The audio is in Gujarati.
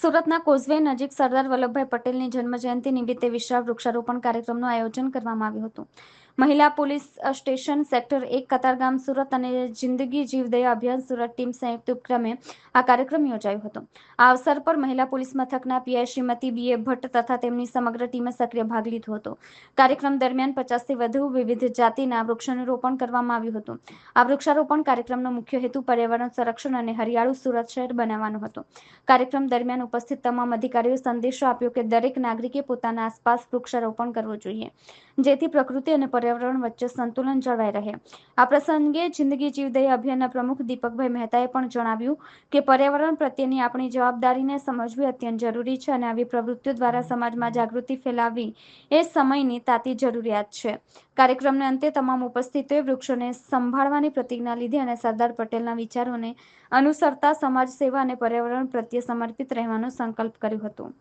સુરતના કોઝવે નજીક સરદાર વલ્લભભાઈ પટેલની જન્મજયંતિ નિમિત્તે વિશાળ વૃક્ષારોપણ કાર્યક્રમનું આયોજન કરવામાં આવ્યું હતું. મહિલા પોલીસ સ્ટેશન સેક્ટર એક કતારગામ સુરત અને જિંદગી જીવદયા અભિયાન સુરત ટીમ સંયુક્ત ઉપક્રમે આ કાર્યક્રમ યોજાયો હતો. આ અવસર પર મહિલા પોલીસ મથકના PI Shrimati B A Bhatt તથા તેમની સમગ્ર ટીમે સક્રિય ભાગ લીધો હતો. કાર્યક્રમ દરમિયાન પચાસથી વધુ વિવિધ જાતિના વૃક્ષોનું રોપણ કરવામાં આવ્યું હતું. આ વૃક્ષારોપણ કાર્યક્રમનો મુખ્ય હેતુ પર્યાવરણ સંરક્ષણ અને હરિયાળુ સુરત શહેર બનાવવાનો હતો. કાર્યક્રમ દરમિયાન ઉપસ્થિત તમામ અધિકારીઓ સંદેશો આપ્યો કે દરેક નાગરિકે પોતાના આસપાસ વૃક્ષારોપણ કરવું જોઈએ. જેથી પ્રકૃતિ અને પર્યાવરણ વચ્ચે સંતુલન જળવાઈ રહે. આ પ્રસંગે જિંદગી જીવદય અભિયાનના પ્રમુખ દીપકભાઈ મહેતાએ પણ જણાવ્યું કે પર્યાવરણ પ્રત્યેની આપણી જવાબદારીને સમજવી અત્યંત જરૂરી છે અને આવી પ્રવૃત્તિઓ દ્વારા સમાજમાં જાગૃતિ ફેલાવવી એ સમયની તાતી જરૂરિયાત છે. કાર્યક્રમને અંતે તમામ ઉપસ્થિતોએ વૃક્ષોને સંભાળવાની પ્રતિજ્ઞા લીધી અને સરદાર પટેલના વિચારોને અનુસરતા સમાજ સેવા અને પર્યાવરણ પ્રત્યે સમર્પિત રહેવાનો સંકલ્પ કર્યો હતો.